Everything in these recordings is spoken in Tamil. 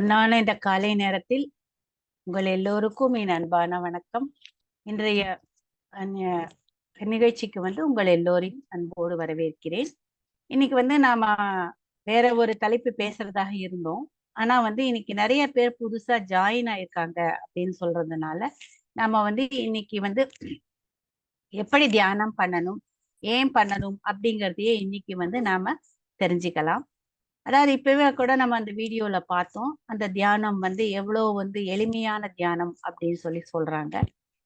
பொன்னான இந்த காலை நேரத்தில் உங்கள் எல்லோருக்கும் என் அன்பான வணக்கம். இன்றைய நிகழ்ச்சிக்கு வந்து உங்கள் எல்லோரையும் அன்போடு வரவேற்கிறேன். இன்னைக்கு வந்து நாம வேற ஒரு தலைப்பு பேசுறதாக இருந்தோம். ஆனா வந்து இன்னைக்கு நிறைய பேர் புதுசா ஜாயின் ஆயிருக்காங்க அப்படின்னு சொல்றதுனால நாம வந்து இன்னைக்கு வந்து எப்படி தியானம் பண்ணணும் ஏன் பண்ணணும் அப்படிங்கறதையே இன்னைக்கு வந்து நாம தெரிஞ்சுக்கலாம். அதாவது இப்பவே கூட நம்ம அந்த வீடியோல பார்த்தோம். அந்த தியானம் வந்து எவ்வளவு வந்து எளிமையான தியானம் அப்படின்னு சொல்லி சொல்றாங்க.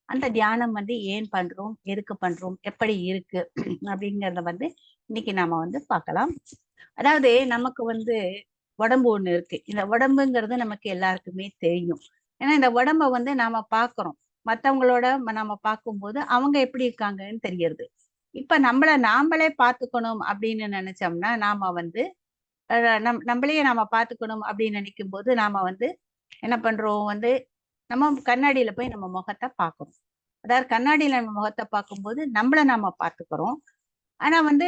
அந்த தியானம் வந்து ஏன் பண்றோம்? எதுக்கு பண்றோம்? எப்படி இருக்கு? அப்படிங்கறத வந்து இன்னைக்கு நாம வந்து பார்க்கலாம். அதாவது நமக்கு வந்து உடம்பு ஒண்ணு இருக்கு. இந்த உடம்புங்கிறது நமக்கு எல்லாருக்குமே தெரியும். ஏன்னா இந்த உடம்ப வந்து நாம பாக்குறோம் மத்தவங்களோட நாம பார்க்கும்போது அவங்க எப்படி இருக்காங்கன்னு தெரியறது. இப்ப நம்மள நாமளே பார்த்துக்கணும் அப்படின்னு நினைச்சோம்னா நாம வந்து நம் நம்மளையே நாம பார்த்துக்கணும் அப்படின்னு நினைக்கும் போது நாம வந்து என்ன பண்றோம்? வந்து நம்ம கண்ணாடியில போய் நம்ம முகத்தை பார்க்கணும். அதாவது கண்ணாடியில நம்ம முகத்தை பார்க்கும்போது நம்மள நாம பார்த்துக்கிறோம். ஆனா வந்து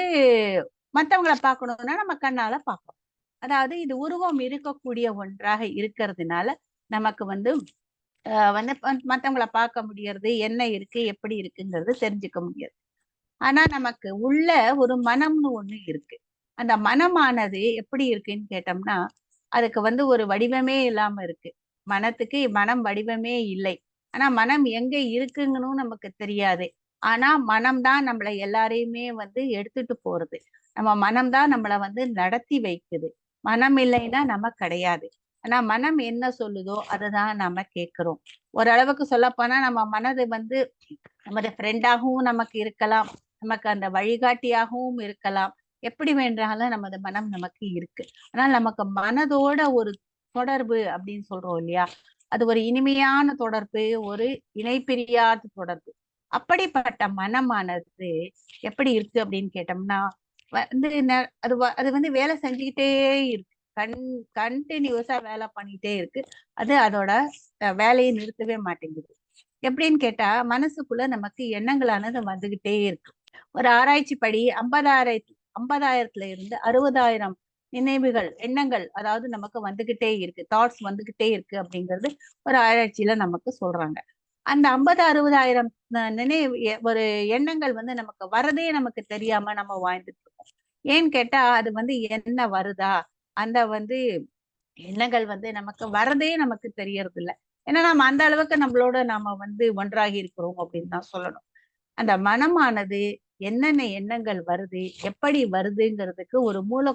மத்தவங்கள பார்க்கணும்னா நம்ம கண்ணால பார்க்கணும். அதாவது இது உருவம் இருக்கக்கூடிய ஒன்றாக இருக்கிறதுனால நமக்கு வந்து வந்து மற்றவங்களை மத்தவங்கள பார்க்க முடியறது என்ன இருக்கு எப்படி இருக்குங்கிறது தெரிஞ்சுக்க முடியாது. ஆனா நமக்கு உள்ள ஒரு மனம்னு ஒண்ணு இருக்கு. அந்த மனமானது எப்படி இருக்குன்னு கேட்டோம்னா அதுக்கு வந்து ஒரு வடிவமே இல்லாம இருக்கு. மனத்துக்கு மனம் வடிவமே இல்லை. ஆனா மனம் எங்க இருக்குங்கன்னு நமக்கு தெரியாது. ஆனா மனம்தான் நம்மள எல்லாரையுமே வந்து எடுத்துட்டு போறது. நம்ம மனம்தான் நம்மள வந்து நடத்தி வைக்குது. மனம் இல்லைன்னா நம்ம கிடையாது. ஆனா மனம் என்ன சொல்லுதோ அதுதான் நம்ம கேட்கிறோம். ஓரளவுக்கு சொல்லப் போனா நம்ம மனது வந்து நமது ஃப்ரெண்டாகவும் நமக்கு இருக்கலாம். நமக்கு அந்த வழிகாட்டியாகவும் இருக்கலாம். எப்படி வேண்டாலும் நமது மனம் நமக்கு இருக்கு. ஆனால் நமக்கு மனதோட ஒரு தொடர்பு அப்படின்னு சொல்றோம் இல்லையா? அது ஒரு இனிமையான தொடர்பு ஒரு இணைப்பிரியாத தொடர்பு. அப்படிப்பட்ட மனமானது எப்படி இருக்கு அப்படின்னு கேட்டோம்னா வந்து அது அது வந்து வேலை செஞ்சுக்கிட்டே இருக்கு. கன் கண்டினியூஸா வேலை பண்ணிட்டே இருக்கு. அது அதோட வேலையை நிறுத்தவே மாட்டேங்குது. எப்படின்னு கேட்டா மனசுக்குள்ள நமக்கு எண்ணங்களானது வந்துகிட்டே இருக்கு. ஒரு ஆராய்ச்சி படி ஐம்பதாயிரத்தி ஐம்பதாயிரத்துல இருந்து அறுபதாயிரம் நினைவுகள் எண்ணங்கள் அதாவது நமக்கு வந்துகிட்டே இருக்கு. தாட்ஸ் வந்துகிட்டே இருக்கு அப்படிங்கிறது ஒரு ஆராய்ச்சியில நமக்கு சொல்றாங்க. அந்த ஐம்பது அறுபதாயிரம் நினைவு ஒரு எண்ணங்கள் வந்து நமக்கு வரதே நமக்கு தெரியாம நம்ம வாழ்ந்துட்டு இருக்கோம். ஏன்னு கேட்டா அது வந்து என்ன வருதா? அந்த வந்து எண்ணங்கள் வந்து நமக்கு வரதே நமக்கு தெரியறது இல்ல ஏன்னா நம்ம அந்த அளவுக்கு நம்மளோட நாம வந்து ஒன்றாகி இருக்கிறோம் அப்படின்னு தான் சொல்லணும். அந்த மனமானது என்னென்ன எண்ணங்கள் வருது எப்படி வருதுங்கிறதுக்கு ஒரு மூல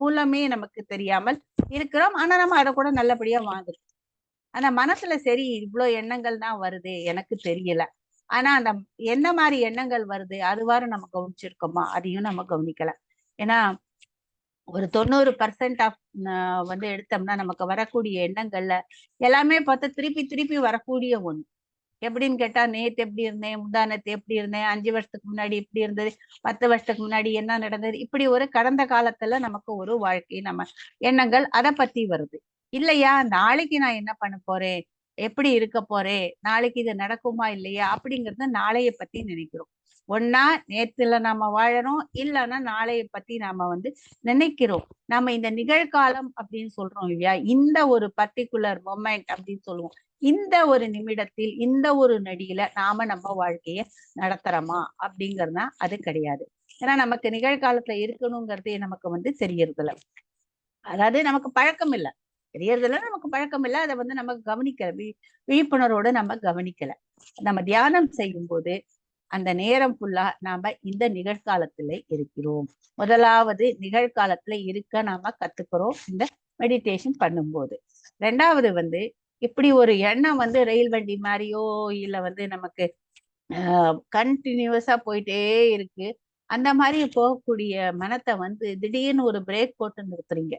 மூலமே நமக்கு தெரியாமல் இருக்கிறோம். ஆனா நம்ம அதை கூட நல்லபடியா வாழ்ந்துருக்கோம் ஆனா மனசுல சரி இவ்வளவு எண்ணங்கள் தான் வருது எனக்கு தெரியல. ஆனா அந்த என்ன மாதிரி எண்ணங்கள் வருது அதுவாறு நம்ம கவனிச்சிருக்கோமா? அதையும் நம்ம கவனிக்கல. ஏன்னா ஒரு தொண்ணூறு பர்சன்ட் ஆஃப் வந்து எடுத்தோம்னா நமக்கு வரக்கூடிய எண்ணங்கள்ல எல்லாமே பார்த்தா திருப்பி திருப்பி வரக்கூடிய ஒண்ணு. எப்படின்னு கேட்டா நேத்து எப்படி இருந்தேன் முந்தானத்து எப்படி இருந்தேன் அஞ்சு வருஷத்துக்கு முன்னாடி இப்படி இருந்தது பத்து வருஷத்துக்கு முன்னாடி என்ன நடந்தது இப்படி ஒரு கடந்த காலத்துல நமக்கு ஒரு வாழ்க்கை நம்ம எண்ணங்கள் அதை பத்தி வருது. இல்லையா? நாளைக்கு நான் என்ன பண்ண போறேன்? எப்படி இருக்க போறேன்? நாளைக்கு இது நடக்குமா இல்லையா? அப்படிங்கறத நாளைய பத்தி நினைக்கிறோம். ஒன்னா நேத்துல நாம வாழறோம் இல்லைன்னா நாளைய பத்தி நாம வந்து நினைக்கிறோம். நம்ம இந்த நிகழ்காலம் அப்படின்னு சொல்றோம் இல்லையா? இந்த ஒரு பர்டிகுலர் மொமெண்ட் அப்படின்னு சொல்லுவோம். இந்த ஒரு நிமிடத்தில் இந்த ஒரு நடியில நாம நம்ம வாழ்க்கைய நடத்துறோமா? அப்படிங்கறதுனா அது கிடையாது. ஏன்னா நமக்கு நிகழ்காலத்துல இருக்கணுங்கிறதே நமக்கு வந்து தெரியறதில்ல. அதாவது நமக்கு பழக்கம் இல்ல. தெரியறதுல நமக்கு பழக்கம் இல்ல. அதை வந்து நம்ம கவனிக்கல. வி- விழிப்புணர்வோட நம்ம கவனிக்கல. நம்ம தியானம் செய்யும் போது அந்த நேரம் ஃபுல்லா நாம இந்த நிகழ்காலத்துல இருக்கிறோம். முதலாவது நிகழ்காலத்துல இருக்க நாம கத்துக்கிறோம் இந்த மெடிடேஷன் பண்ணும்போது. ரெண்டாவது வந்து இப்படி ஒரு எண்ணம் வந்து ரயில் வண்டி மாதிரியோ இல்ல வந்து நமக்கு கண்டினியூஸா போயிட்டே இருக்கு. அந்த மாதிரி போகக்கூடிய மனத்தை வந்து திடீர்னு ஒரு பிரேக் போட்டு நிறுத்துறீங்க.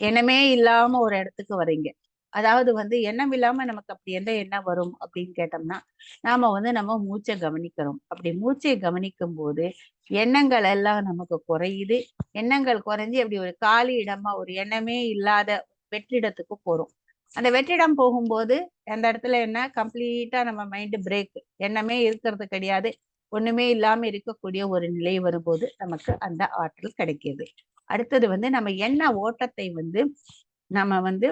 எண்ணமே இல்லாம ஒரு இடத்துக்கு வர்றீங்க. அதாவது வந்து எண்ணம் இல்லாம நமக்கு அப்படி எந்த எண்ணம் வரும் அப்படின்னு கேட்டோம்னா நாம வந்து நம்ம மூச்சை கவனிக்கிறோம். அப்படி மூச்சை கவனிக்கும் போது எண்ணங்கள் எல்லாம் நமக்கு குறையுது. எண்ணங்கள் குறைஞ்சு அப்படி ஒரு காலி இடமா ஒரு எண்ணமே இல்லாத வெற்றிடத்துக்கு போறோம். அந்த வெற்றிடம் போகும்போது அந்த இடத்துல என்ன? கம்ப்ளீட்டா நம்ம மைண்டு பிரேக். எண்ணமே இருக்கிறது கிடையாது. ஒண்ணுமே இல்லாம இருக்கக்கூடிய ஒரு நிலை வரும்போது நமக்கு அந்த ஆற்றல் கிடைக்கிது. அடுத்தது வந்து நம்ம எண்ண ஓட்டத்தை வந்து நம்ம வந்து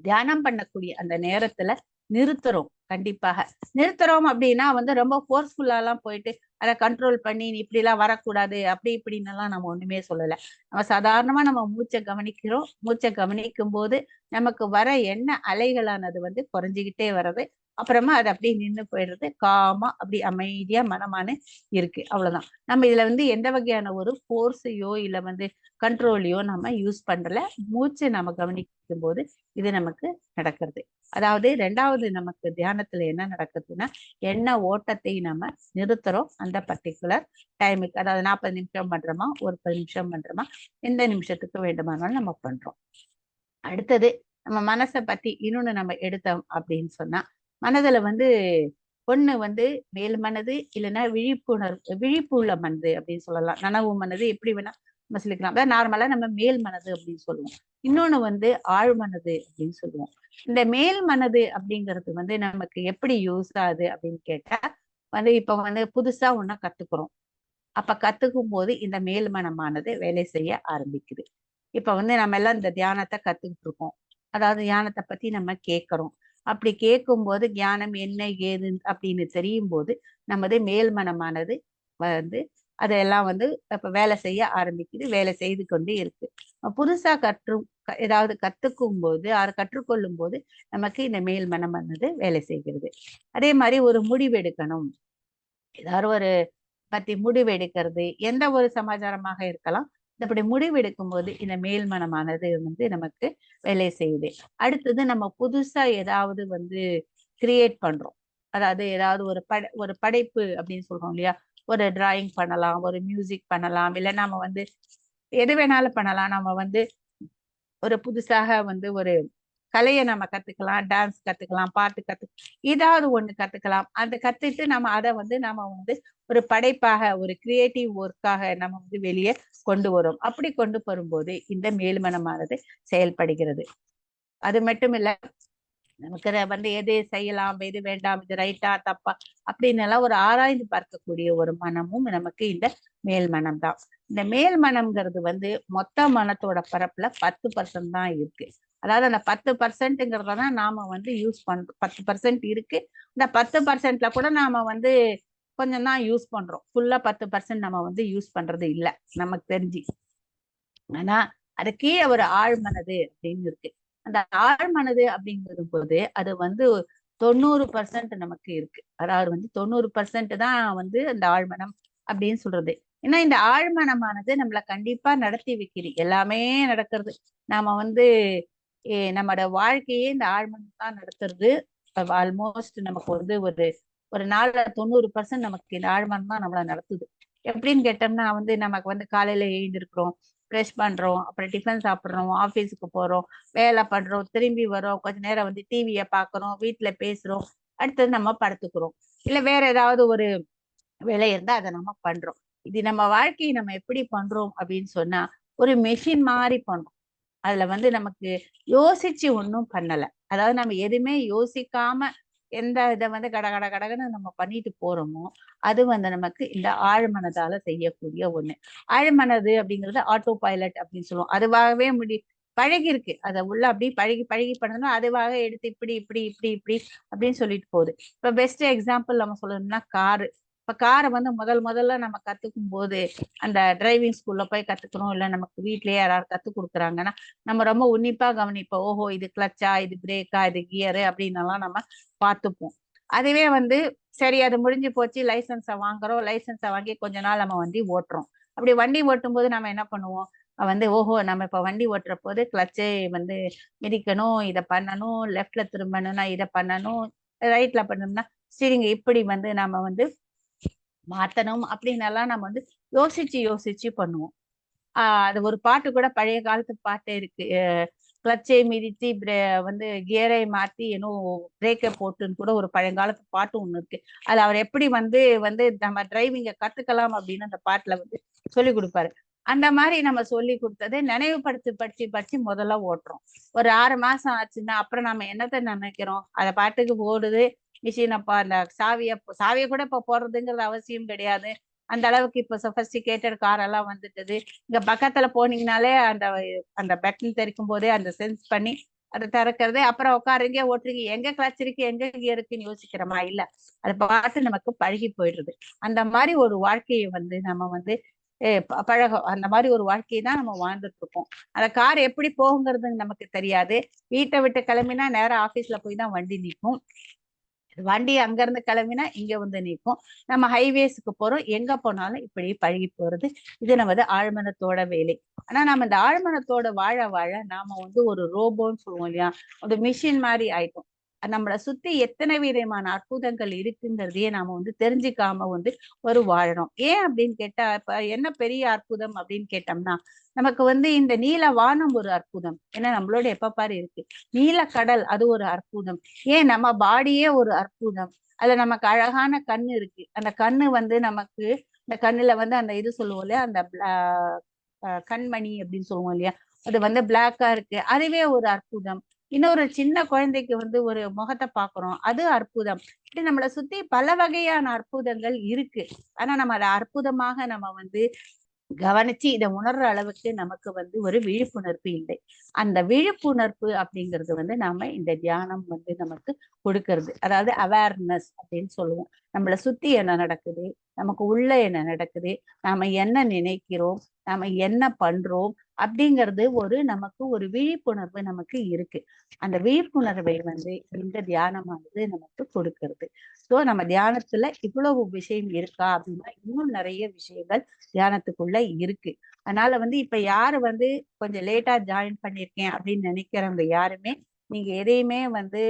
தியானம் பண்ணக்கூடிய அந்த நேரத்துல நிறுத்துறோம் கண்டிப்பாக. நிறுத்துறோம் அப்படின்னா வந்து ரொம்ப ஃபோர்ஸ்ஃபுல்லா எல்லாம் போயிட்டு அதை கண்ட்ரோல் பண்ணி நீ இப்படி எல்லாம் வரக்கூடாது அப்படி இப்படின்னு எல்லாம் நம்ம ஒண்ணுமே சொல்லலை. நம்ம சாதாரணமா நம்ம மூச்சை கவனிக்கிறோம். மூச்சை கவனிக்கும் போது நமக்கு வர என்ன அலைகளானது வந்து குறைஞ்சிக்கிட்டே வர்றது அப்புறமா அது அப்படியே நின்று போயிடுறது. காமா அப்படி அமைதியா மனமான இருக்கு. அவ்வளவுதான். நம்ம இதுல வந்து எந்த வகையான ஒரு ஃபோர்ஸையோ இல்ல வந்து கண்ட்ரோலையோ நம்ம யூஸ் பண்றல. மூச்சை நம்ம கவனிக்கும் போது இது நமக்கு நடக்கிறது. அதாவது ரெண்டாவது நமக்கு தியானத்துல என்ன நடக்குதுன்னா என்ன ஓட்டத்தை நம்ம நிறுத்துறோம். அந்த பர்டிகுலர் டைமுக்கு அதாவது நாற்பது நிமிஷம் பண்றோமா ஒரு பத்து நிமிஷம் பண்றோமா எந்த நிமிஷத்துக்கு வேண்டுமானாலும் நம்ம பண்றோம். அடுத்தது நம்ம மனசை பத்தி இன்னொன்னு நம்ம எடுத்தோம் அப்படின்னு சொன்னா மனதுல வந்து ஒண்ணு வந்து மேல் மனது இல்லைன்னா விழிப்புணர்வு விழிப்பு உள்ள மனது அப்படின்னு சொல்லலாம். நனவு மனது எப்படி வேணா நம்ம சொல்லிக்கலாம் அதாவது நார்மலா நம்ம மேல் மனது அப்படின்னு சொல்லுவோம். இன்னொன்னு வந்து ஆழ் மனது அப்படின்னு சொல்லுவோம். இந்த மேல் மனது அப்படிங்கிறது வந்து நமக்கு எப்படி யூஸ் ஆகுது அப்படின்னு கேட்டா வந்து இப்ப வந்து புதுசா ஒன்னா கத்துக்கிறோம். அப்ப கத்துக்கும் போது இந்த மேல் மனமானது வேலை செய்ய ஆரம்பிக்குது. இப்ப வந்து நம்ம எல்லாம் இந்த தியானத்தை கத்துக்கிட்டு இருக்கோம். அதாவது தியானத்தை பத்தி நம்ம கேட்கறோம். அப்படி கேட்கும் போது ஞானம் என்ன ஏது? அப்படின்னு தெரியும் போது நமது மேல்மனமானது வந்து அதெல்லாம் வந்து இப்ப வேலை செய்ய ஆரம்பிக்குது வேலை செய்து கொண்டு இருக்கு. புதுசா கற்று ஏதாவது கத்துக்கும் போது அதை கற்றுக்கொள்ளும் போது நமக்கு இந்த மேல் மனமானது வேலை செய்கிறது. அதே மாதிரி ஒரு முடிவெடுக்கணும் ஏதாவது ஒரு பத்தி முடிவெடுக்கிறது எந்த ஒரு சமாச்சாரமாக இருக்கலாம். இப்படி முடிவெடுக்கும் போது இந்த மேல் மனமானது வந்து நமக்கு வேலை செய்யுது. அடுத்தது நம்ம புதுசா ஏதாவது வந்து கிரியேட் பண்றோம். அதாவது ஏதாவது ஒரு பட ஒரு படைப்பு அப்படின்னு சொல்றோம் இல்லையா? ஒரு டிராயிங் பண்ணலாம் ஒரு மியூசிக் பண்ணலாம் இல்லை நம்ம வந்து எது வேணாலும் பண்ணலாம். நம்ம வந்து ஒரு புதுசாக வந்து ஒரு கலையை நம்ம கத்துக்கலாம் டான்ஸ் கத்துக்கலாம் பாட்டு கத்து ஏதாவது ஒண்ணு கத்துக்கலாம். அந்த கத்துட்டு நம்ம அதை வந்து நம்ம வந்து ஒரு படைப்பாக ஒரு கிரியேட்டிவ் ஒர்க்காக நம்ம வந்து வெளியே கொண்டு வரும். அப்படி கொண்டு வரும்போது இந்த மேல்மனமானது செயல்படுகிறது. அது மட்டும் இல்ல நமக்கு வந்து எது செய்யலாம் எது வேண்டாம் இது ரைட்டா தப்பா அப்படின்னு எல்லாம் ஒரு ஆராய்ந்து பார்க்கக்கூடிய ஒரு மனமும் நமக்கு இந்த மேல் மனம் தான் இந்த மேல் மனம்ங்கிறது வந்து மொத்த மனத்தோட பரப்புல பத்து பர்சன்ட் தான் இருக்கு. அதாவது அந்த பத்து பர்சன்ட்ங்கிறத தான் நாம வந்து யூஸ் பண்றோம் பத்து பர்சன்ட் இருக்கு. இந்த பத்து பர்சன்ட்ல கூட நாம வந்து கொஞ்சம் தான் யூஸ் பண்றோம். ஃபுல்லா பத்து பர்சன்ட் நம்ம வந்து யூஸ் பண்றது இல்லை. நமக்கு தெரிஞ்சு. ஆனா அதுக்கே ஒரு ஆழ்மனது அப்படின்னு இருக்கு. அந்த ஆழ்மனது அப்படிங்கிறது போது அது வந்து தொண்ணூறு பர்சன்ட் நமக்கு இருக்கு. அதாவது வந்து தொண்ணூறு பர்சன்ட் தான் வந்து அந்த ஆழ்மனம் அப்படின்னு சொல்றது. ஏன்னா இந்த ஆழ்மனமானது நம்மளை கண்டிப்பா நடத்தி வைக்கிது. எல்லாமே நடக்கிறது. நாம வந்து நம்மளோட வாழ்க்கையே இந்த ஆழ்மனம் தான் நடத்துறது ஆல்மோஸ்ட் நமக்கு வந்து ஒரு ஒரு நாலு தொண்ணூறு பர்சன்ட் நமக்கு இந்த ஆழ்மனம் தான் நம்மள நடத்துது. எப்படின்னு கேட்டோம்னா வந்து நமக்கு வந்து காலையில எழுந்திருக்கிறோம் ப்ரெஷ் பண்றோம் அப்புறம் டிஃபன் சாப்பிட்றோம் ஆஃபீஸுக்கு போறோம் வேலை பண்றோம் திரும்பி வரோம் கொஞ்ச நேரம் வந்து டிவியை பார்க்குறோம் வீட்டுல பேசுறோம் அடுத்தது நம்ம படுத்துக்கிறோம். இல்ல வேற ஏதாவது ஒரு வேலை இருந்தா அதை நம்ம பண்றோம். இது நம்ம வாழ்க்கையை நம்ம எப்படி பண்றோம் அப்படின்னு சொன்னா ஒரு மெஷின் மாதிரி பண்றோம் அதுல வந்து நமக்கு யோசிச்சு ஒன்றும் பண்ணல. அதாவது நம்ம எதுவுமே யோசிக்காம எந்த இதை வந்து கட கட கடகன்னு நம்ம பண்ணிட்டு போறோமோ அது வந்து நமக்கு இந்த ஆழ்மனதால செய்யக்கூடிய ஒண்ணு. ஆழ்மனது அப்படிங்கிறது ஆட்டோ பைலட் அப்படின்னு சொல்லுவோம். அதுவாகவே முடி பழகி இருக்கு அதை உள்ள அப்படி பழகி பழகி பண்ணதுன்னா அதுவாக எடுத்து இப்படி இப்படி இப்படி இப்படி அப்படின்னு சொல்லிட்டு போகுது. இப்ப பெஸ்ட் எக்ஸாம்பிள் நம்ம சொல்லணும்னா காரு இப்ப காரை வந்து முதல் முதல்ல நம்ம கத்துக்கும் போது அந்த டிரைவிங் ஸ்கூல்ல போய் கத்துக்கிறோம் இல்ல நமக்கு வீட்லயே யாராவது கத்து கொடுக்குறாங்கன்னா நம்ம ரொம்ப உன்னிப்பா கவனிப்போம். ஓஹோ இது கிளச்சா இது பிரேக்கா இது கியரு அப்படின்னு எல்லாம் நம்ம பார்த்துப்போம். அதுவே வந்து சரி அது முடிஞ்சு போச்சு லைசன்ஸை வாங்குறோம். லைசன்ஸை வாங்கி கொஞ்ச நாள் நம்ம வண்டி ஓட்டுறோம். அப்படி வண்டி ஓட்டும் போது நம்ம என்ன பண்ணுவோம்? வந்து ஓஹோ நம்ம இப்போ வண்டி ஓட்டுற போது கிளச்சை வந்து மிதிக்கணும் இதை பண்ணணும் லெஃப்ட்ல திரும்பணும்னா இதை பண்ணணும் ரைட்ல பண்ணணும்னா சரிங்க இப்படி வந்து நம்ம வந்து மாத்தணும் அப்படின்னு எல்லாம் நம்ம வந்து யோசிச்சு யோசிச்சு பண்ணுவோம். ஆஹ் அது ஒரு பாட்டு கூட பழைய காலத்து பாட்டே இருக்கு. கிளச்சை மிதித்து வந்து கியரை மாத்தி ஏன்னோ பிரேக்கை போட்டுன்னு கூட ஒரு பழங்காலத்து பாட்டு ஒண்ணு இருக்கு. அது அவர் எப்படி வந்து வந்து நம்ம டிரைவிங்க கத்துக்கலாம் அப்படின்னு அந்த பாட்டுல வந்து சொல்லி கொடுப்பாரு. அந்த மாதிரி நம்ம சொல்லி கொடுத்ததை நினைவுபடுத்தி படிச்சு படிச்சு முதல்ல ஓட்டுறோம். ஒரு ஆறு மாசம் ஆச்சுன்னா அப்புறம் நம்ம என்னத்த நினைக்கிறோம்? அதை பாட்டுக்கு ஓடுது மிஷின் அப்ப அந்த சாவிய சாவியை கூட இப்ப போடுறதுங்கிறது அவசியம் கிடையாது. அந்த அளவுக்கு இப்ப சொஃபஸ்டிகேட்டட் கார் எல்லாம் வந்துட்டது. இங்க பக்கத்துல போனீங்கனாலே அந்த அந்த பட்டன் தெரிக்கும் போதே அந்த சென்ஸ் பண்ணி அதை திறக்கிறது அப்புறம் உட்காருங்க ஓட்டுறீங்க எங்க கிளச் இருக்கு எங்க இருக்குன்னு யோசிக்கிறோமா? இல்ல. அதை பார்த்து நமக்கு பழகி போயிடுறது அந்த மாதிரி ஒரு வாழ்க்கையை வந்து நம்ம வந்து பழகம் அந்த மாதிரி ஒரு வாழ்க்கையை தான் நம்ம வாழ்ந்துட்டு இருக்கோம். அந்த கார் எப்படி போகுங்கிறது நமக்கு தெரியாது. வீட்டை விட்டு கிளம்பினா நேரா ஆபீஸ்ல போய் தான் வண்டி நிற்கும். வண்டி அங்க இருந்து கிளம்பினா இங்க வந்து நிற்கும். நம்ம ஹைவேஸ்க்கு போறோம். எங்க போனாலும் இப்படி பழகி போறது. இது நமது ஆழ்மனத்தோட வேலை. ஆனா நம்ம இந்த ஆழ்மனத்தோட வாழ வாழ நாம வந்து ஒரு ரோபோன்னு சொல்லுவோம் இல்லையா? ஒரு மிஷின் மாதிரி ஆயிட்டோம். நம்மளை சுத்தி எத்தனை விதமான அற்புதங்கள் இருக்குங்கிறதையே நாம வந்து தெரிஞ்சுக்காம வந்து ஒரு வாழணும். ஏன் அப்படின்னு கேட்டா இப்ப என்ன பெரிய அற்புதம் அப்படின்னு கேட்டோம்னா நமக்கு வந்து இந்த நீல வானம் ஒரு அற்புதம். ஏன்னா நம்மளோட எப்ப பாரு இருக்கு. நீல கடல் அது ஒரு அற்புதம். ஏன் நம்ம பாடியே ஒரு அற்புதம். அதுல நமக்கு அழகான கண்ணு இருக்கு. அந்த கண்ணு வந்து நமக்கு இந்த கண்ணுல வந்து அந்த இது சொல்லுவோம் இல்லையா? அந்த கண்மணி அப்படின்னு சொல்லுவோம் இல்லையா? அது வந்து பிளாக்கா இருக்கு. அதுவே ஒரு அற்புதம். இன்னொரு சின்ன குழந்தைக்கு வந்து ஒரு முகத்தை பாக்குறோம் அது அற்புதம். இப்படி நம்மளை சுத்தி பல வகையான அற்புதங்கள் இருக்கு. ஆனா நம்ம அதை அற்புதமாக நம்ம வந்து கவனிச்சு இதை உணர்ற அளவுக்கு நமக்கு வந்து ஒரு விழிப்புணர்வு இல்லை. அந்த விழிப்புணர்வு அப்படிங்கிறது வந்து நாம இந்த தியானம் வந்து நமக்கு கொடுக்கறது. அதாவது அவேர்னஸ் அப்படின்னு சொல்லுவோம். நம்மளை சுத்தி என்ன நடக்குது? நமக்கு உள்ள என்ன நடக்குது? நாம என்ன நினைக்கிறோம்? நாம என்ன பண்றோம்? அப்படிங்கிறது ஒரு நமக்கு ஒரு விழிப்புணர்வு நமக்கு இருக்கு. அந்த விழிப்புணர்வை வந்து இந்த தியானமானது நமக்கு கொடுக்கறது. ஸோ நம்ம தியானத்துல இவ்வளவு விஷயம் இருக்கா அப்படின்னா இன்னும் நிறைய விஷயங்கள் தியானத்துக்குள்ள இருக்கு. அதனால வந்து இப்ப யாரு வந்து கொஞ்சம் லேட்டா ஜாயின் பண்ணிருக்கேன் அப்படின்னு நினைக்கிறவங்க யாருமே நீங்க எதையுமே வந்து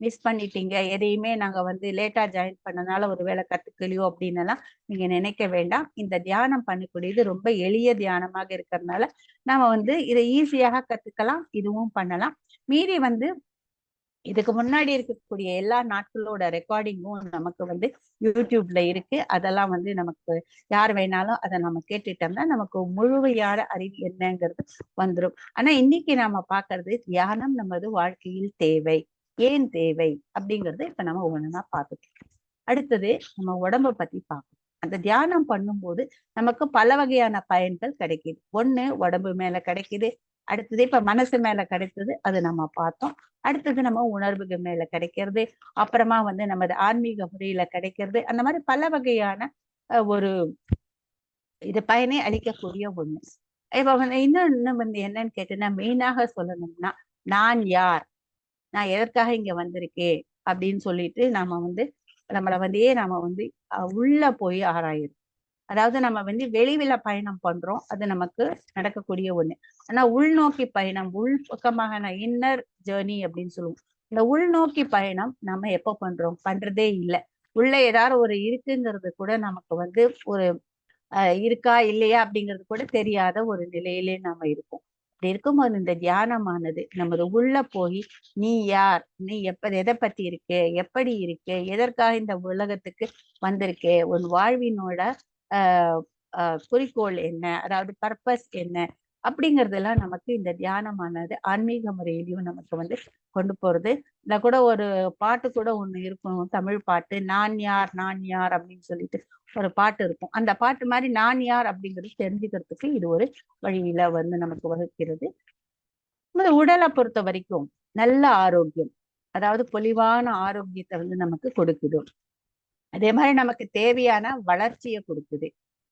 மிஸ் பண்ணிட்டீங்க. எதையுமே நாங்க வந்து லேட்டா ஜாயின் பண்ணனால ஒரு வேலை கத்துக்கலையோ அப்படின்னு எல்லாம் நீங்க நினைக்க வேண்டாம். இந்த தியானம் பண்ணக்கூடியது ரொம்ப எளிய தியானமாக இருக்கிறதுனால நாம வந்து இதை ஈஸியாக கத்துக்கலாம் இதுவும் பண்ணலாம். மீறி வந்து இதுக்கு முன்னாடி இருக்கக்கூடிய எல்லா நாட்களோட ரெக்கார்டிங்கும் நமக்கு வந்து யூடியூப்ல இருக்கு. அதெல்லாம் வந்து நமக்கு யார் வேணாலும் அதை நம்ம கேட்டுட்டோம்னா நமக்கு முழுமையான அறிவு என்னங்கிறது வந்துடும் ஆனா இன்னைக்கு நாம பாக்குறது தியானம் நமது வாழ்க்கையில் தேவை. ஏன் தேவை அப்படிங்கறத இப்ப நம்ம ஒவ்வொன்றா பார்த்துக்கலாம். அடுத்தது நம்ம உடம்ப பத்தி பார்க்கணும் அந்த தியானம் பண்ணும்போது நமக்கு பல வகையான பயன்கள் கிடைக்குது. ஒண்ணு உடம்பு மேல கிடைக்குது. அடுத்தது இப்ப மனசு மேல கிடைத்தது அது நம்ம பார்த்தோம். அடுத்தது நம்ம உணர்வுகள் மேல கிடைக்கிறது. அப்புறமா வந்து நமது ஆன்மீக முறையில கிடைக்கிறது. அந்த மாதிரி பல வகையான ஒரு இது பயனை அளிக்கக்கூடிய ஒண்ணு. இப்ப வந்து வந்து என்னன்னு கேட்டீங்கன்னா மெயினாக சொல்லணும்னா நான் யார்? நான் எதற்காக இங்க வந்திருக்கேன் அப்படின்னு சொல்லிட்டு நாம வந்து நம்மளை வந்து நாம வந்து அஹ், உள்ள போய் ஆராயிரும் அதாவது நம்ம வந்து வெளிவில பயணம் பண்றோம். அது நமக்கு நடக்கக்கூடிய ஒண்ணு. ஆனா உள்நோக்கி பயணம் உள் பக்கமாக நான் இன்னர் ஜேர்னி அப்படின்னு சொல்லுவோம். இந்த உள்நோக்கி பயணம் நம்ம எப்போ பண்றோம்? பண்றதே இல்லை. உள்ள ஏதாவது ஒரு இருக்குங்கிறது கூட நமக்கு வந்து ஒரு அஹ், இருக்கா இல்லையா அப்படிங்கிறது கூட தெரியாத ஒரு நிலையிலே நாம இருக்கோம். அப்படி இருக்கும்போது இந்த தியானமானது நமது உள்ள போய் நீ யார்? நீ எப்ப எதை பத்தி இருக்கு? எப்படி இருக்கு? எதற்காக இந்த உலகத்துக்கு வந்திருக்கே? உன் வாழ்வினோட ஆஹ் ஆஹ் குறிக்கோள் என்ன? அதாவது பர்பஸ் என்ன? அப்படிங்கறதெல்லாம் நமக்கு இந்த தியானமானது ஆன்மீக முறையிலையும் நமக்கு வந்து கொண்டு போறது. இந்த கூட ஒரு பாட்டு கூட ஒண்ணு இருக்கும். தமிழ் பாட்டு நான் யார்? நான் யார்? அப்படின்னு சொல்லிட்டு ஒரு பாட்டு இருக்கும். அந்த பாட்டு மாதிரி நான் யார் அப்படிங்கிறது தெரிஞ்சுக்கிறதுக்கு இது ஒரு வழியில வந்து நமக்கு வகுக்கிறது. இந்த உடலை பொறுத்த வரைக்கும் நல்ல ஆரோக்கியம் அதாவது பொலிவான ஆரோக்கியத்தை வந்து நமக்கு கொடுக்குது. அதே மாதிரி நமக்கு தேவையான வளர்ச்சியை கொடுக்குது.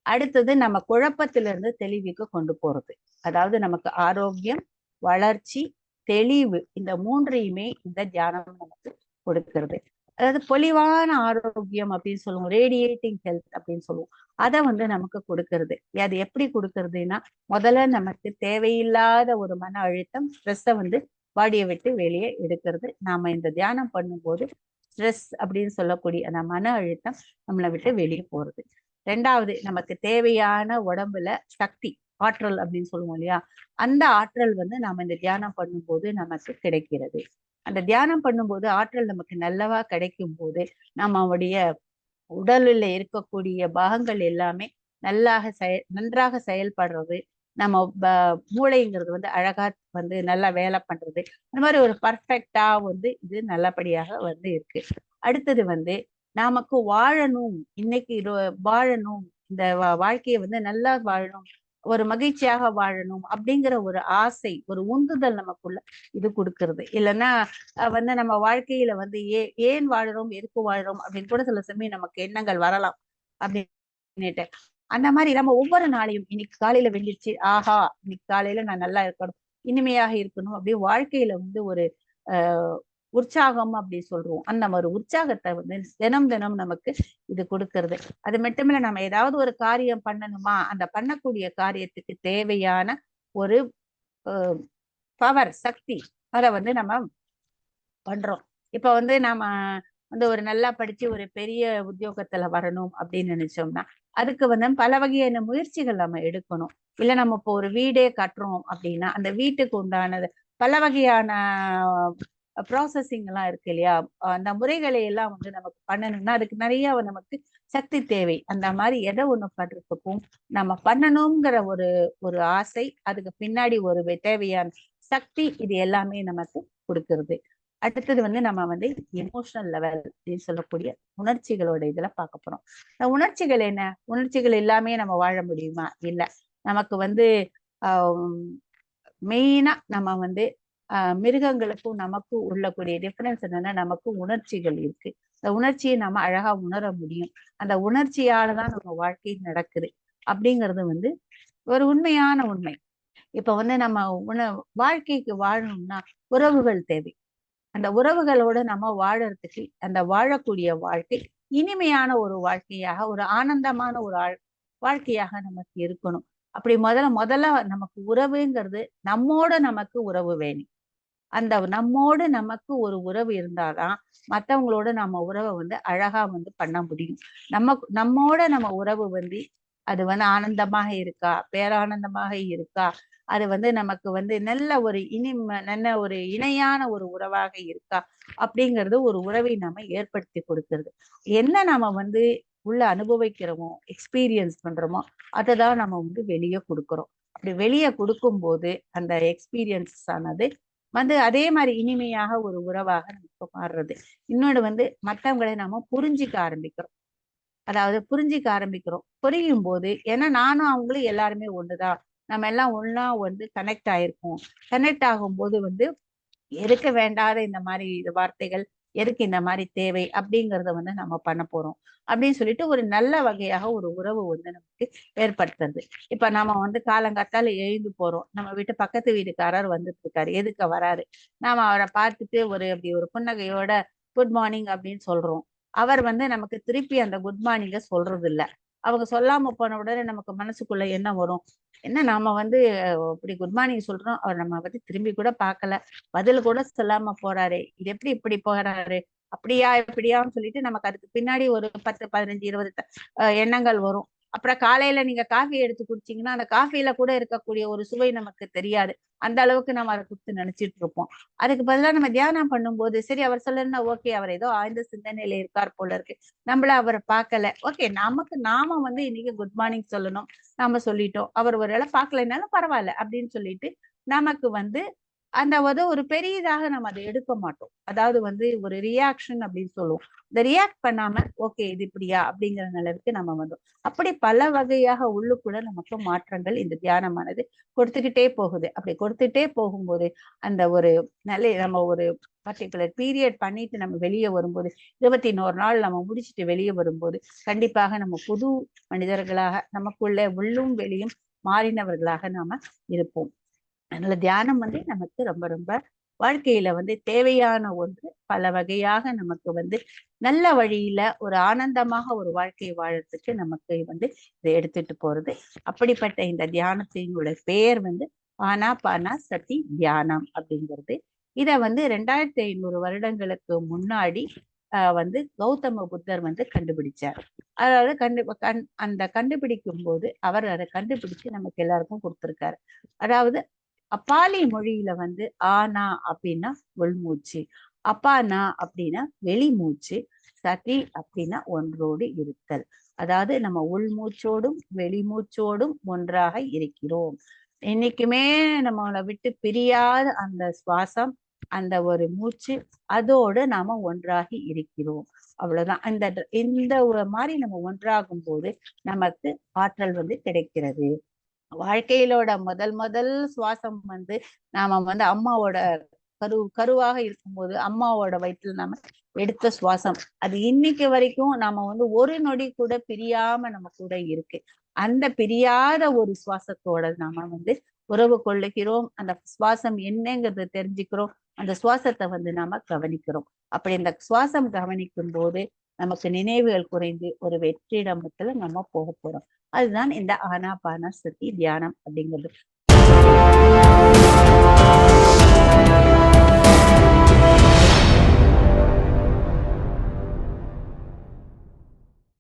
அடுத்தது நம்ம குழப்பத்திலிருந்து தெளிவுக்கு கொண்டு போறது. அதாவது நமக்கு ஆரோக்கியம் வளர்ச்சி தெளிவு இந்த மூன்றையுமே இந்த தியானம் நமக்கு கொடுக்கிறது. அதாவது பொலிவான ஆரோக்கியம் அப்படின்னு சொல்லுவோம். ரேடியேட்டிங் ஹெல்த் அப்படின்னு சொல்லுவோம். அதை வந்து நமக்கு கொடுக்கறது. அது எப்படி கொடுக்கறதுன்னா முதல்ல நமக்கு தேவையில்லாத ஒரு மன அழுத்தம் ஸ்ட்ரெஸ்ஸை வந்து பாடியை விட்டு வெளியே எடுக்கிறது. நாம இந்த தியானம் பண்ணும்போது ஸ்ட்ரெஸ் அப்படின்னு சொல்லக்கூடிய அந்த மன அழுத்தம் நம்மளை விட்டு வெளியே போறது. ரெண்டாவது நமக்கு தேவையான உடம்புல சக்தி ஆற்றல் அப்படின்னு சொல்லுவோம் இல்லையா? அந்த ஆற்றல் வந்து நாம இந்த தியானம் பண்ணும்போது நமக்கு கிடைக்கிறது. அந்த தியானம் பண்ணும்போது ஆற்றல் நமக்கு நல்லவா கிடைக்கும் போது நம்மளுடைய உடலில் இருக்கக்கூடிய பாகங்கள் எல்லாமே நல்லாக செய நன்றாக செயல்படுறது நம்ம மூளைங்கிறது வந்து அழகா வந்து நல்லா வேலை பண்றது. அந்த மாதிரி ஒரு பர்ஃபெக்டா வந்து இது நல்லபடியாக வந்து இருக்கு. அடுத்தது வந்து நமக்கு வாழணும். இன்னைக்கு வாழணும். இந்த வா- வாழ்க்கையை வந்து நல்லா வாழணும். ஒரு மகிழ்ச்சியாக வாழணும் அப்படிங்கிற ஒரு ஆசை ஒரு உந்துதல் நமக்குள்ள இது கொடுக்கறது. இல்லைன்னா வந்து நம்ம வாழ்க்கையில வந்து ஏ ஏன் வாழுறோம் எதுக்கு வாழுறோம் அப்படின்னு கூட சில சமயம் நமக்கு எண்ணங்கள் வரலாம் அப்படின்னுட்டு. அந்த மாதிரி நம்ம ஒவ்வொரு நாளையும் இன்னைக்கு காலையில வெண்டிச்சு ஆஹா இன்னைக்கு காலையில நான் நல்லா இருக்கணும் இனிமையாக இருக்கணும் அப்படியே வாழ்க்கையில வந்து ஒரு உற்சாகம் அப்படி சொல்றோம். அந்த மாதிரி உற்சாகத்தை வந்து தினம் தினம் நமக்கு இது கொடுக்கறது. அது மட்டுமில்ல நம்ம ஏதாவது ஒரு காரியம் பண்ணணுமா? அந்த பண்ணக்கூடிய காரியத்துக்கு தேவையான ஒரு பவர் சக்தி அதை வந்து நம்ம பண்றோம். இப்ப வந்து நாம வந்து ஒரு நல்லா படிச்சு ஒரு பெரிய உத்தியோகத்துல வரணும் அப்படின்னு நினைச்சோம்னா அதுக்கு வந்து பல வகையான முயற்சிகள் நம்ம எடுக்கணும். இல்ல நம்ம இப்போ ஒரு வீடே கட்டுறோம் அப்படின்னா அந்த வீட்டுக்கு உண்டானது பல வகையான ப்ராசஸிங் எல்லாம் இருக்கு இல்லையா? அந்த முறைகளை எல்லாம் வந்து நமக்கு பண்ணணும்னா அதுக்கு நிறைய நமக்கு சக்தி தேவை. அந்த மாதிரி எதை ஒண்ணு பண்றதுக்கும் நம்ம பண்ணணுங்கிற ஒரு ஒரு ஆசை அதுக்கு பின்னாடி ஒரு தேவையான சக்தி இது எல்லாமே நமக்கு கொடுக்கறது. அடுத்தது வந்து நம்ம வந்து எமோஷனல் லெவல் அப்படின்னு சொல்லக்கூடிய உணர்ச்சிகளோட இதுல பார்க்க போறோம். இந்த உணர்ச்சிகள் என்ன? உணர்ச்சிகள் எல்லாமே நம்ம வாழ முடியுமா? இல்ல. நமக்கு வந்து ஆஹ் மெயினா நம்ம வந்து மிருகங்களுக்கும் நமக்கும் உள்ளக்கூடிய டிஃபரன்ஸ் என்னன்னா நமக்கு உணர்ச்சிகள் இருக்கு. அந்த உணர்ச்சியை நம்ம அழகா உணர முடியும். அந்த உணர்ச்சியாலதான் நம்ம வாழ்க்கை நடக்குது. அப்படிங்கிறது வந்து ஒரு உண்மையான உண்மை. இப்ப வந்து நம்ம உண வாழ்க்கைக்கு வாழணும்னா உறவுகள் தேவை. அந்த உறவுகளோட நம்ம வாழறதுக்கு அந்த வாழக்கூடிய வாழ்க்கை இனிமையான ஒரு வாழ்க்கையாக ஒரு ஆனந்தமான ஒரு வாழ்க்கையாக நமக்கு இருக்கணும். அப்படி முதல்ல முதல்ல நமக்கு உறவுங்கிறது நம்மோட நமக்கு உறவு வேணும். அந்த நம்மோடு நமக்கு ஒரு உறவு இருந்தாதான் மற்றவங்களோட நம்ம உறவை வந்து அழகா வந்து பண்ண முடியும். நம்ம நம்மோட நம்ம உறவு வந்து அது வந்து ஆனந்தமாக இருக்கா? பேரானந்தமாக இருக்கா? அது வந்து நமக்கு வந்து நல்ல ஒரு இனி நல்ல ஒரு இணையான ஒரு உறவாக இருக்கா? அப்படிங்கிறது ஒரு உறவை நம்ம ஏற்படுத்தி கொடுக்கறது. என்ன நம்ம வந்து உள்ள அனுபவிக்கிறோமோ எக்ஸ்பீரியன்ஸ் பண்றோமோ அதை தான் நம்ம வந்து வெளியே கொடுக்குறோம். அப்படி வெளியே கொடுக்கும்போது அந்த எக்ஸ்பீரியன்ஸ் ஆனது வந்து அதே மாதிரி இனிமையாக ஒரு உறவாக நமக்கு மாறுறது. இன்னொன்று வந்து மற்றவங்களை நம்ம புரிஞ்சிக்க ஆரம்பிக்கிறோம். அதாவது புரிஞ்சிக்க ஆரம்பிக்கிறோம். புரியும் போது ஏன்னா நானும் அவங்களும் எல்லாருமே ஒண்ணுதான் நம்ம எல்லாம் ஒன்னா வந்து கனெக்ட் ஆயிருக்கோம் கனெக்ட் ஆகும்போது வந்து இருக்க வேண்டாத இந்த மாதிரி வார்த்தைகள்? எதுக்கு இந்த மாதிரி தேவை அப்படிங்கிறத வந்து நம்ம பண்ண போறோம். அப்படின்னு சொல்லிட்டு ஒரு நல்ல வகையாக ஒரு உறவு வந்து நமக்கு ஏற்படுத்துறது. இப்ப நம்ம வந்து காலங்காத்தால எழுந்து போறோம். நம்ம வீட்டு பக்கத்து வீட்டுக்காரர் வந்துட்டு இருக்காரு. எதுக்கு வராரு? நாம அவரை பார்த்துட்டு ஒரு அப்படி ஒரு புன்னகையோட குட் மார்னிங் அப்படின்னு சொல்றோம். அவர் வந்து நமக்கு திருப்பி அந்த குட் மார்னிங்க சொல்றது இல்லை அவங்க சொல்லாம போன உடனே நமக்கு மனசுக்குள்ள என்ன வரும்? என்ன நாம வந்து இப்படி குட் மார்னிங் சொல்றோம் அவர் நம்ம பத்தி திரும்பி கூட பார்க்கல. பதில் கூட சொல்லாம போறாரு. இது எப்படி இப்படி போறாரு? அப்படியா இப்படியான்னு சொல்லிட்டு நமக்கு அதுக்கு பின்னாடி ஒரு பத்து பதினஞ்சு இருபது எண்ணங்கள் வரும். அப்புறம் காலையில நீங்க காஃபி எடுத்து குடிச்சீங்கன்னா அந்த காஃபில கூட இருக்கக்கூடிய ஒரு சுவை நமக்கு தெரியாது. அந்த அளவுக்கு நம்ம அதை குடுத்து நினைச்சிட்டு இருப்போம். அதுக்கு பதிலாக நம்ம தியானம் பண்ணும்போது சரி அவர் சொல்லுன்னா ஓகே அவர் ஏதோ ஆழ்ந்த சிந்தனையில இருக்கார் போல இருக்கு. நம்மள அவரை பார்க்கல. ஓகே நமக்கு நாம வந்து இன்னைக்கு குட் மார்னிங் சொல்லணும். நாம சொல்லிட்டோம். அவர் ஒரு வேளை பார்க்கலைனாலும் பரவாயில்ல அப்படின்னு சொல்லிட்டு நமக்கு வந்து அந்த வந்து ஒரு பெரியதாக நம்ம அதை எடுக்க மாட்டோம். அதாவது வந்து ஒரு ரியாக்ஷன் அப்படின்னு சொல்லுவோம். இந்த ரியாக்ட் பண்ணாம ஓகே இது இப்படியா? அப்படிங்கிற நிலவுக்கு நம்ம வந்தோம். அப்படி பல வகையாக உள்ளுக்குள்ள நமக்கு மாற்றங்கள் இந்த தியானமானது கொடுத்துக்கிட்டே போகுது. அப்படி கொடுத்துட்டே போகும்போது அந்த ஒரு நிலை நம்ம ஒரு பர்டிகுலர் பீரியட் பண்ணிட்டு நம்ம வெளியே வரும்போது இருபத்தி நோரு நாள் நம்ம முடிச்சுட்டு வெளியே வரும்போது கண்டிப்பாக நம்ம புது மனிதர்களாக நமக்குள்ள உள்ளும் வெளியும் மாறினவர்களாக நாம இருப்போம். அதனால தியானம் வந்து நமக்கு ரொம்ப ரொம்ப வாழ்க்கையில வந்து தேவையான ஒன்று. பல வகையாக நமக்கு வந்து நல்ல வழியில ஒரு ஆனந்தமாக ஒரு வாழ்க்கையை வாழறதுக்கு நமக்கு வந்து இதை எடுத்துட்டு போறது. அப்படிப்பட்ட இந்த தியானத்தினுடைய பெயர் வந்து பானா பானா சதி தியானம் அப்படிங்கிறது. இத வந்து ரெண்டாயிரத்தி ஐநூறு வருடங்களுக்கு முன்னாடி ஆஹ் வந்து கௌதம புத்தர் வந்து கண்டுபிடிச்சார். அதாவது கண்டு கண் அந்த கண்டுபிடிக்கும் போது அவர் அதை கண்டுபிடிச்சு நமக்கு எல்லாருக்கும் கொடுத்திருக்காரு. அதாவது அப்பாலி மொழியில வந்து ஆனா அப்படின்னா உள்மூச்சு அப்பானா அப்படின்னா வெளிமூச்சு சதி அப்படின்னா ஒன்றோடு இருத்தல். அதாவது நம்ம உள்மூச்சோடும் வெளிமூச்சோடும் ஒன்றாக இருக்கிறோம். என்னைக்குமே நம்மளை விட்டு பிரியாத அந்த சுவாசம் அந்த ஒரு மூச்சு அதோடு நாம ஒன்றாகி இருக்கிறோம். அவ்வளவுதான். இந்த இந்த மாதிரி நம்ம ஒன்றாகும் போது நமக்கு ஆற்றல் வந்து கிடைக்கிறது. வாழ்க்கையிலோட முதல் முதல் சுவாசம் வந்து நாம வந்து அம்மாவோட கரு கருவாக இருக்கும்போது அம்மாவோட வயிற்றுல நாம எடுத்த சுவாசம். அது இன்னைக்கு வரைக்கும் நாம வந்து ஒரு நொடி கூட பிரியாம நம்ம கூட இருக்கு. அந்த பிரியாத ஒரு சுவாசத்தோட நாம வந்து உறவு கொள்ளுகிறோம். அந்த சுவாசம் என்னங்கிறத தெரிஞ்சுக்கிறோம். அந்த சுவாசத்தை வந்து நாம கவனிக்கிறோம். அப்படி இந்த சுவாசம் கவனிக்கும் போது நமக்கு நினைவுகள் குறைந்து ஒரு வெற்றிடமத்துல நம்ம போக போறோம். அதுதான் இந்த ஆனாபான சதி தியானம் அப்படிங்கிறது.